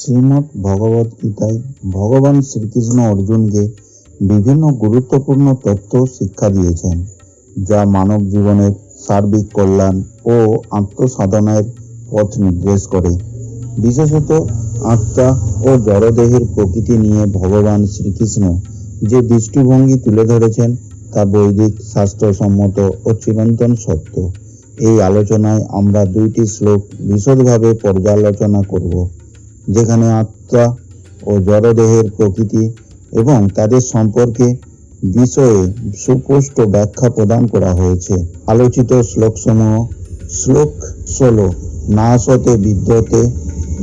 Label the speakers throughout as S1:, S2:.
S1: শ্রীমদ্ ভগবত গীতায় ভগবান শ্রীকৃষ্ণ অর্জুনকে বিভিন্ন গুরুত্বপূর্ণ তত্ত্ব শিক্ষা দিয়েছেন, যা মানব জীবনের সার্বিক কল্যাণ ও আত্মসাধনের পথ নির্দেশ করে। বিশেষত আত্মা ও জড়দেহের প্রকৃতি নিয়ে ভগবান শ্রীকৃষ্ণ যে দৃষ্টিভঙ্গি তুলে ধরেছেন, তা বৈদিক শাস্ত্রসম্মত ও চিরন্তন সত্য। এই আলোচনায় আমরা দুইটি শ্লোক বিশদভাবে পর্যালোচনা করব। যেখানে আত্মা ও জড়দেহের প্রকৃতি এবং তাদের সম্পর্কে বিষয়ে সুপুষ্ট ব্যাখ্যা প্রদান করা হয়েছে। আলোচিত শ্লোকসমূহ, শ্লোক ষোলো না সতে বিদ্যতে,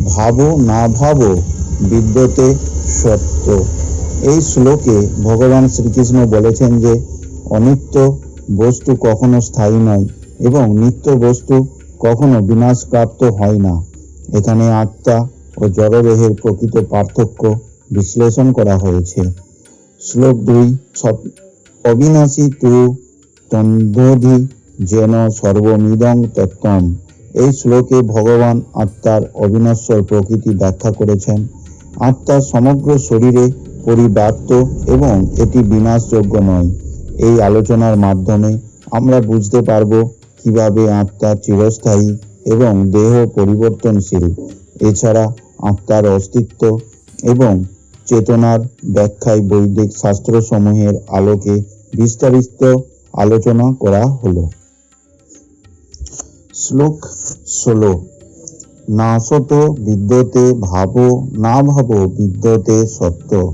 S1: ভাবো না ভাবো বিদ্যতে সত্য। এই শ্লোকে ভগবান শ্রীকৃষ্ণ বলেছেন যে, অনিত্য বস্তু কখনো স্থায়ী নয় এবং নিত্য বস্তু কখনো বিনাশপ্রাপ্ত হয় না। এখানে আত্মা ও জড়দেহের প্রকৃত পার্থক্য বিশ্লেষণ করা হয়েছে। শ্লোক দুই অবিনাশী তু তন্দধি যেন সর্বমিদং তত্ত্বম। এই শ্লোকে ভগবান আত্মার অবিনশ্বর প্রকৃতি ব্যাখ্যা করেছেন। আত্মার সমগ্র শরীরে পরিব্যাপ্ত এবং এটি বিনাশযোগ্য নয়। এই আলোচনার মাধ্যমে আমরা বুঝতে পারব কীভাবে আত্মা চিরস্থায়ী এবং দেহ পরিবর্তনশীল। এছাড়া আত্মার অস্তিত্ব এবং চেতনার ব্যাখ্যায় বৈদিক শাস্ত্রসমূহের আলোকে বিস্তারিত আলোচনা করা হলো। শ্লোক ষোলো নাশত বিদ্যতে ভাবো, না ভাবো বিদ্যতে সত্য।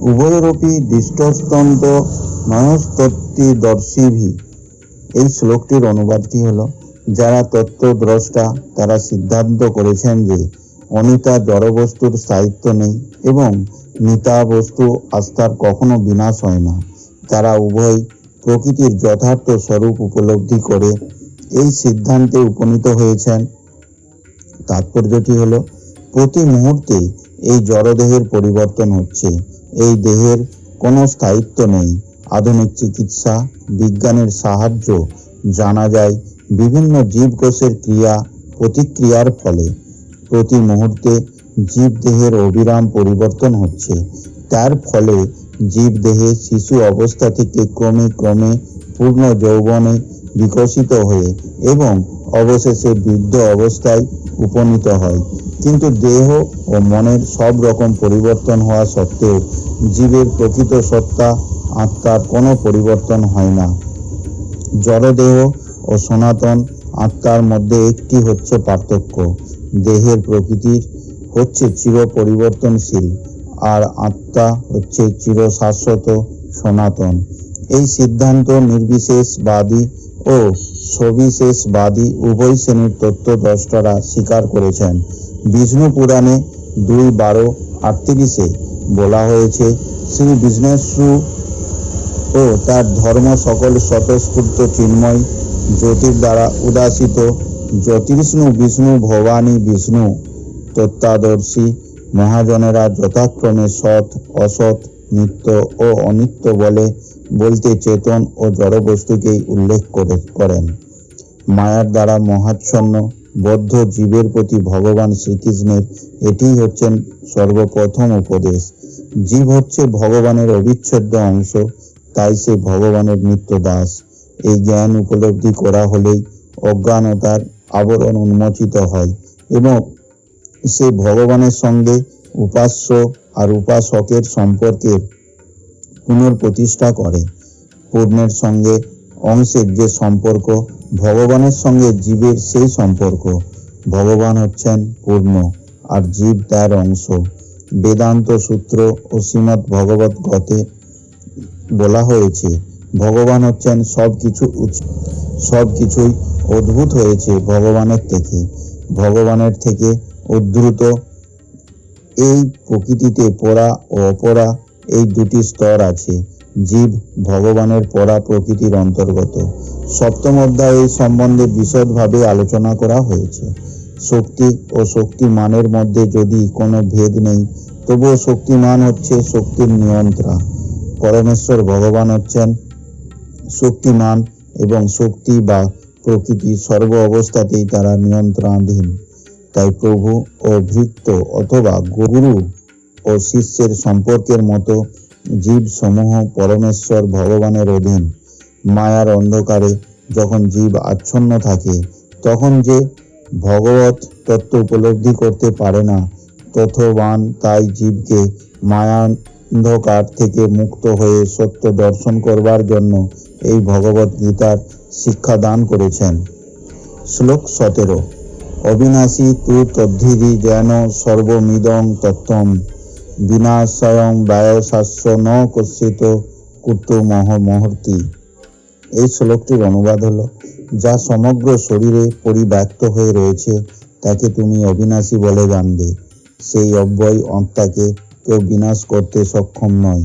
S1: উভয়েরপি দৃষ্টস্তন্ত নয়স্তত্তি দর্শিভি। এই শ্লোকটির অনুবাদ কি হলো, যারা তত্ত্বদ্রষ্টা, তারা সিদ্ধান্ত করেছেন যে অনিতা জড়বস্তুর স্থায়িত্ব নেই এবং নিতা বস্তু আস্থার কখনো বিনাশ হয় না। তারা উভয় প্রকৃতির যথার্থ স্বরূপ উপলব্ধি করে এই সিদ্ধান্তে উপনীত হয়েছেন। তাৎপর্যটি হলো, প্রতি মুহূর্তে এই জড়দেহের পরিবর্তন হচ্ছে। এই দেহের কোনো স্থায়িত্ব নেই। আধুনিক চিকিৎসা, বিজ্ঞানের সাহায্য জানা যায় বিভিন্ন জীবকোষের ক্রিয়া, প্রতিক্রিয়ার ফলে। প্রতি মুহূর্তে জীবদেহের অবিরাম পরিবর্তন হচ্ছে। তার ফলে জীবদেহে শিশু অবস্থা থেকে ক্রমে ক্রমে পূর্ণ যৌবনে বিকশিত হয়ে এবং অবশেষে বৃদ্ধ অবস্থায় উপনীত হয়। কিন্তু দেহ ও মনের সব রকম পরিবর্তন হওয়া সত্ত্বেও জীবের প্রকৃত সত্তা, আত্মার কোনো পরিবর্তন হয় না। জড়দেহ ও সনাতন আত্মার মধ্যে একটি হচ্ছে পার্থক্য। দেহের প্রকৃতির হচ্ছে চির পরিবর্তনশীল আর আত্মা হচ্ছে চির শাশ্বত সনাতন। এই সিদ্ধান্ত নির্বিশেষবাদী ও সবিশেষবাদী উভয় শ্রেণির তত্ত্বদ্রষ্টরা স্বীকার করেছেন। বিষ্ণু পুরাণে দুই বারো আটত্রিশে বলা হয়েছে, শ্রী বিষ্ণেশ্বু ও তার ধর্ম সকল স্বতঃস্ফূর্ত চিন্ময় জ্যোতির দ্বারা উদাসিত জ্যোতিষ্ণু, বিষ্ণু, ভবানী, বিষ্ণু, তত্ত্বাদর্শী, মহাজনেরা যথাক্রমে সৎ, অসৎ, নিত্য ও অনিত্য বলে বলতে চেতন ও জড় বস্তুকেই উল্লেখ করে, করেন। মায়ার দ্বারা মহাচ্ছন্ন, বদ্ধ জীবের প্রতি ভগবান শ্রীকৃষ্ণের এটিই হচ্ছেন সর্বপ্রথম উপদেশ। জীব হচ্ছে ভগবানের অবিচ্ছেদ্য অংশ, তাই সে ভগবানের নিত্য দাস। এই জ্ঞান উপলব্ধি করা হলেই অজ্ঞানতার আবরণ উন্মোচিত হয় এবং সে ভগবানের সঙ্গে উপাস্য আর উপাসকের সম্পর্কের পুনঃপ্রতিষ্ঠা করে। পূর্ণের সঙ্গে অংশের যে সম্পর্ক, ভগবানের সঙ্গে জীবের সেই সম্পর্ক। ভগবান হচ্ছেন পূর্ণ আর জীব তার অংশ। বেদান্ত সূত্র ও শ্রীমৎ ভগবত গতে বলা হয়েছে, ভগবান হচ্ছেন সব কিছু সব কিছুই অদ্ভুত হয়েছে ভগবানের থেকে। ভগবানের থেকে উদ্ধৃত এই প্রকৃতিতে পরা ও অপরা এই দুটি স্তর আছে। জীব ভগবানের পরা প্রকৃতির অন্তর্গত। সপ্তম অধ্যায় এই সম্বন্ধে বিশদভাবে আলোচনা করা হয়েছে। শক্তি ও শক্তিমানের মধ্যে যদি কোনো ভেদ নেই, তবুও শক্তিমান হচ্ছে শক্তির নিয়ন্ত্রণ। পরমেশ্বর ভগবান হচ্ছেন শক্তিমান এবং শক্তি বা প্রকৃতি সর্ব অবস্থাতেই তারা নিয়ন্ত্রণাধীন। তাই প্রভু ও ভৃত্য অথবা গুরু ও শিষ্যের সম্পর্কের মতো জীব সমূহ পরমেশ্বর ভগবানের অধীন। মায়ার অন্ধকারে যখন জীব আচ্ছন্ন থাকে, তখন যে ভগবত তত্ত্ব উপলব্ধি করতে পারে না, তথবান তাই জীবকে মায়া অন্ধকার থেকে মুক্ত হয়ে সত্য দর্শন করবার জন্য এই ভগবত গীতার শিক্ষা দান করেছেন। শ্লোক সতেরো। অবিনাশী তু তদ্ধিরি যেন সর্বমিদং তত্ত্বম। বিনাশয়ং ব্যয়শাস্য ন কর্ষিত কুটু মহ মহর্তি। এই শ্লোকটির অনুবাদ হলো, যা সমগ্র শরীরে পরিব্যাপ্ত হয়ে রয়েছে, তাকে তুমি অবিনাশী বলে জানবে। সেই অব্যয় আত্মাকে কেউ বিনাশ করতে সক্ষম নয়।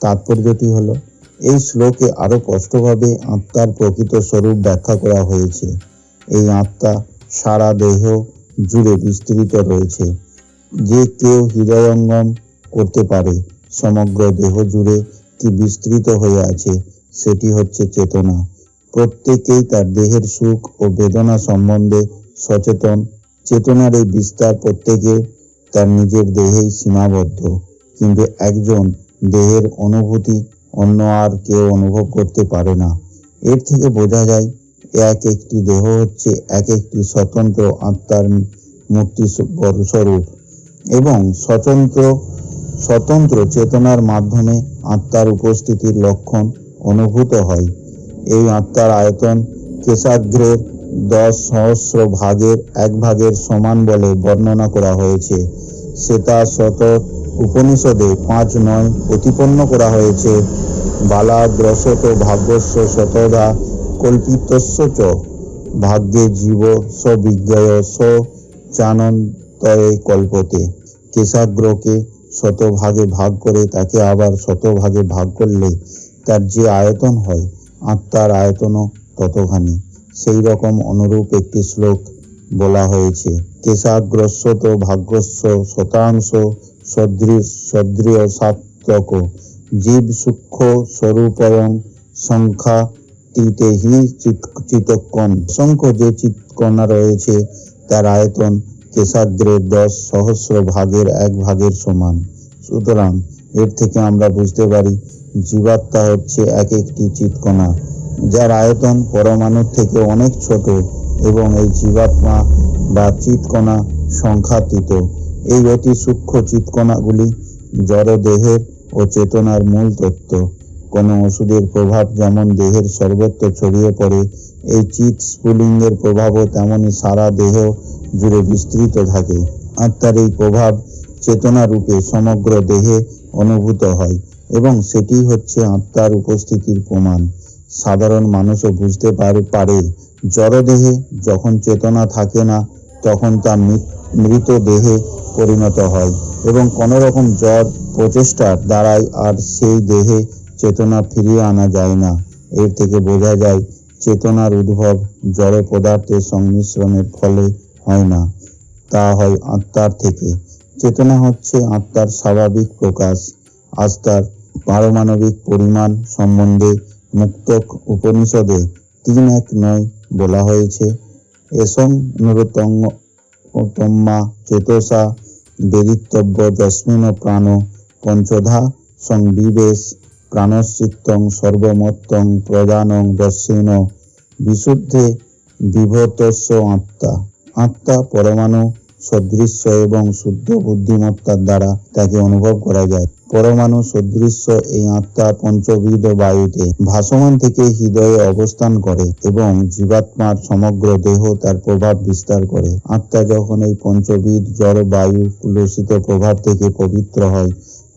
S1: তাৎপর্যটি হলো এই শ্লোকে আরও স্পষ্টভাবে আত্মার প্রকৃত স্বরূপ ব্যাখ্যা করা হয়েছে। এই আত্মা সারা দেহ জুড়ে বিস্তৃত রয়েছে। যে কেউ হৃদয়ঙ্গম করতে পারে, সমগ্র দেহ জুড়ে কি বিস্তৃত হয়ে আছে, সেটি হচ্ছে চেতনা। প্রত্যেকেই তার দেহের সুখ ও বেদনা সম্বন্ধে সচেতন। চেতনার এই বিস্তার প্রত্যেকে তার নিজের দেহেই সীমাবদ্ধ। কিন্তু একজন দেহের অনুভূতি অন্য আর কেউ অনুভব করতে পারে না। এর থেকে বোঝা যায়, এক একটি দেহ হচ্ছে এক একটি স্বতন্ত্র আত্মার মূর্তি স্বরূপ এবং স্বতন্ত্র স্বতন্ত্র চেতনার মাধ্যমে আত্মার উপস্থিতির লক্ষণ অনুভূত হয়। এই আত্মার আয়তন কেশাগ্রের দশ সহস্র ভাগের এক ভাগের সমান বলে বর্ণনা করা হয়েছে। সেটা শত উপনিষদে পাঁচ নয় প্রতিপন্ন করা হয়েছে। বালা গ্রসত ভাগ্যস্য শতদা কল্পিতস্য চ। ভাগ্যে জীব স্বিজ্ঞয় স চানন্তয়ে কল্পতে। কেশাগ্রকে শতভাগে ভাগ করে তাকে আবার শতভাগে ভাগ করলে তার যে আয়তন হয়, আত্মার আয়তনও ততখানি। সেই রকম অনুরূপ একটি শ্লোক বলা হয়েছে। কেশাগ্রস্বত ভাগ্যস্য শতাংশ সদৃশ সদৃয় সাত্তক জীব সূক্ষ্ম স্বরূপয়ং সংখ্যা তীতে হি চিতকণ অসংখ্য যে চিৎকণা রয়েছে, তার আয়তন কেশাগ্রের দশ সহস্র ভাগের এক ভাগের সমান। সুতরাং এর থেকে আমরা বুঝতে পারি, জীবাত্মা হচ্ছে এক একটি চিৎকণা যার আয়তন পরমাণুর থেকে অনেক ছোট। এবং এই জীবাত্মা বা চিৎকণা সংখ্যাতীত এই অতি সূক্ষ্ম চিৎকণাগুলি জড় দেহের ও চেতনার মূল তত্ত্ব। কোনো ওষুধের প্রভাব যেমন দেহের সর্বত্র ছড়িয়ে পড়ে, এই চিৎ স্ফুলিঙ্গের প্রভাবও তেমনই সারা দেহ জুড়ে বিস্তৃত থাকে। আত্মার এই প্রভাব চেতনা রূপে সমগ্র দেহে অনুভূত হয় এবং সেটি হচ্ছে আত্মার উপস্থিতির প্রমাণ। সাধারণ মানুষও বুঝতে পারে পারে জড়দেহে যখন চেতনা থাকে না, তখন তা মৃত দেহে পরিণত হয় এবং কোনো রকম জড় প্রচেষ্টার দ্বারাই আর সেই দেহে চেতনা ফিরিয়ে আনা যায় না। এর থেকে বোঝা যায়, চেতনার উদ্ভব জড় পদার্থের সংমিশ্রণের ফলে হয় না। তা হয় আত্মার থেকে। চেতনা হচ্ছে আত্মার স্বাভাবিক প্রকাশ। আত্মার পারমাণবিক পরিমাণ সম্বন্ধে মুক্তক উপনিষদে তিন এক নয় বলা হয়েছে। এসং নরতম্মা চেতসা বেদিতব্য যস্মিন প্রাণ পঞ্চধা সংবিবেশ প্রাণশ্চিত্তং সর্বমত্তং প্রদানং দর্শিন বিশুদ্ধে বিভতস্য আত্মা। আত্মা পরমাণু সদৃশ্য এবং শুদ্ধ বুদ্ধিমত্তার দ্বারা তাকে অনুভব করা যায়। পরমাণু সদৃশ্য এই আত্মা পঞ্চবিধ বায়ুতে ভাসমান থেকে হৃদয়ে অবস্থান করে এবং জীবাত্মার সমগ্র দেহ তার প্রভাব বিস্তার করে। আত্মা যখন এই পঞ্চবিধ জড় বায়ু কুলসিত প্রভাব থেকে পবিত্র হয়,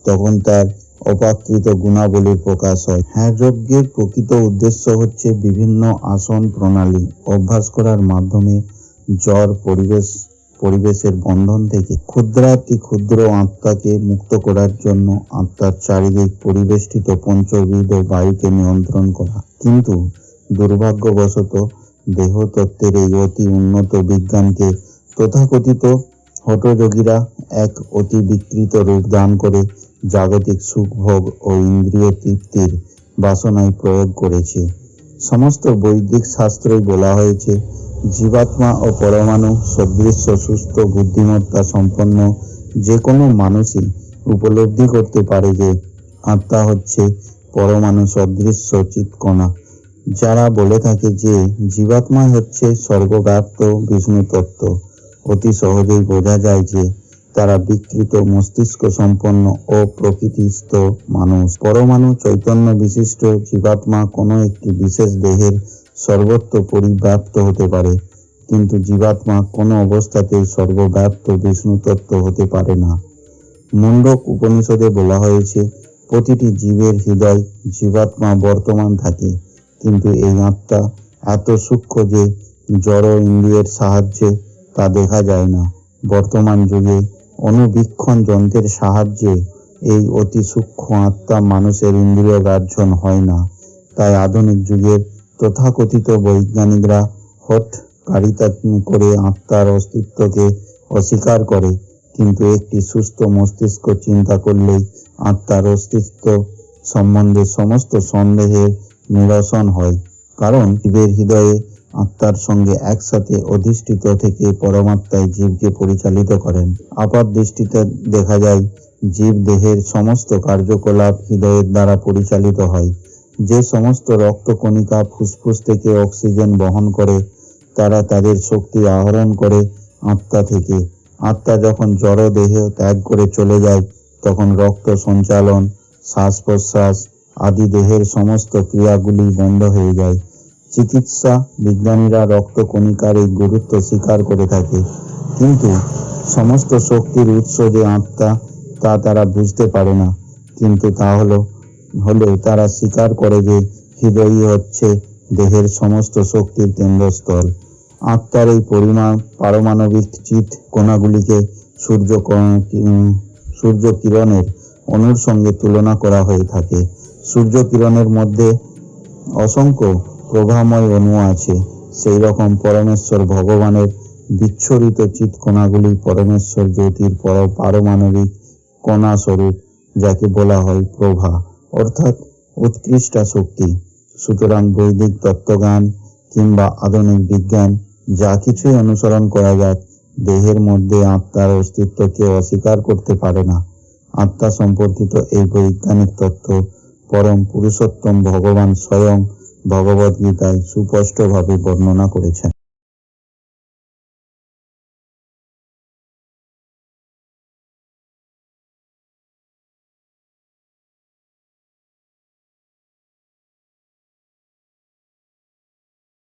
S1: তখন তার অপাকৃত গুণাবলীর প্রকাশ হয়। হ্যাঁ যজ্ঞের প্রকৃত উদ্দেশ্য হচ্ছে বিভিন্ন আসন প্রণালী অভ্যাস করার মাধ্যমে জ্বর পরিবেশ পরিবেশের বন্ধন থেকে ক্ষুদ্রাতি ক্ষুদ্র আত্মাকে মুক্ত করার জন্য আত্মার চারিদিক পরিবেষ্টিত পঞ্চবিধ বায়ুকে নিয়ন্ত্রণ করা। কিন্তু দুর্ভাগ্যবশত দেহতত্ত্বের এই অতি উন্নত বিজ্ঞানকে তথাকথিত হটযোগীরা এক অতি বিকৃত রূপ দান করে জাগতিক সুখভোগ ও ইন্দ্রিয় তৃপ্তির বাসনায় প্রয়োগ করেছে। সমস্ত বৈদিক শাস্ত্রই বলা হয়েছে জীবাত্মা ও পরমাণু সদৃশ্য, সুস্থ, বুদ্ধিমত্তা সম্পন্ন যে কোনো মানুষই উপলব্ধি করতে পারে যে আত্মা হচ্ছে পরমাণু সদৃশ্য চিৎকণা, যারা বলে থাকে যে জীবাত্মাই হচ্ছে সর্বব্যাপ্ত বিষ্ণু তত্ত্ব অতি সহজেই বোঝা যায় যে তারা বিকৃত মস্তিষ্ক সম্পন্ন ও প্রকৃতিস্থ মানুষ। পরমাণু চৈতন্য বিশিষ্ট জীবাত্মা কোনো একটি বিশেষ দেহের সর্বত্র পরিব্যাপ্ত হতে পারে, কিন্তু জীবাত্মা কোনো অবস্থাতেই সর্বব্যাপ্ত বিষ্ণু তত্ত্ব হতে পারে না। মুন্ডক উপনিষদে বলা হয়েছে, প্রতিটি জীবের হৃদয় জীবাত্মা বর্তমান থাকে, কিন্তু এই আত্মা এত সূক্ষ্ম যে জড় ইন্দ্রিয়ের সাহায্যে তা দেখা যায় না। বর্তমান যুগে অনুবীক্ষণ যন্ত্রের সাহায্যে এই অতি সূক্ষ্ম আত্মা মানুষের ইন্দ্রিয় গার্জন হয় না। তাই আধুনিক যুগের তথাকথিত বৈজ্ঞানিকরা হট কারিতা করে আত্মার অস্তিত্বকে অস্বীকার করে, কিন্তু একটি সুস্থ মস্তিষ্ক চিন্তা করলেই আত্মার অস্তিত্ব সম্বন্ধে সমস্ত সন্দেহের নিরসন হয়। কারণ জীবের হৃদয়ে আত্মার সঙ্গে একসাথে অধিষ্ঠিত থেকে পরমাত্মায় জীবকে পরিচালিত করেন। আপাত দৃষ্টিতে দেখা যায় জীব দেহের সমস্ত কার্যকলাপ হৃদয়ের দ্বারা পরিচালিত হয়। যে সমস্ত রক্তকণিকা ফুসফুস থেকে অক্সিজেন বহন করে, তারা তাদের শক্তি আহরণ করে আত্মা থেকে। আত্মা যখন জড় দেহ ত্যাগ করে চলে যায়, তখন রক্ত সঞ্চালন শ্বাস প্রশ্বাস আদি দেহের সমস্ত ক্রিয়াগুলি বন্ধ হয়ে যায়। চিকিৎসা বিজ্ঞানীরা রক্ত কণিকার এই গুরুত্ব স্বীকার করে থাকে। কিন্তু সমস্ত শক্তির উৎস যে আত্মা, তা তারা বুঝতে পারে না। কিন্তু তা হলো হলেও তারা স্বীকার করে যে হৃদয়ই হচ্ছে দেহের সমস্ত শক্তির কেন্দ্রস্থল। আত্মার এই পরিমাণ পারমাণবিক চিত কণাগুলিকে সূর্য সূর্য কিরণের অণুর সঙ্গে তুলনা করা হয়ে থাকে। সূর্য কিরণের মধ্যে অসংখ্য প্রভাময় অণু আছে। সেই রকম পরমেশ্বর ভগবানের বিচ্ছরিত চিত কণাগুলি পরমেশ্বর জ্যোতির পর পারমাণবিক কণা স্বরূপ যাকে বলা হয় প্রভা। অর্থাৎ উৎকৃষ্টা শক্তি। সুতরাং বৈদিক তত্ত্বজ্ঞান কিংবা আধুনিক বিজ্ঞান যা কিছুই অনুসরণ করা যাক, দেহের মধ্যে আত্মার অস্তিত্বকে অস্বীকার করতে পারে না। আত্মা সম্পর্কিত এই বৈজ্ঞানিক তত্ত্ব পরম পুরুষোত্তম ভগবান স্বয়ং ভগবদ্গীতায় সুস্পষ্টভাবে বর্ণনা করেছেন।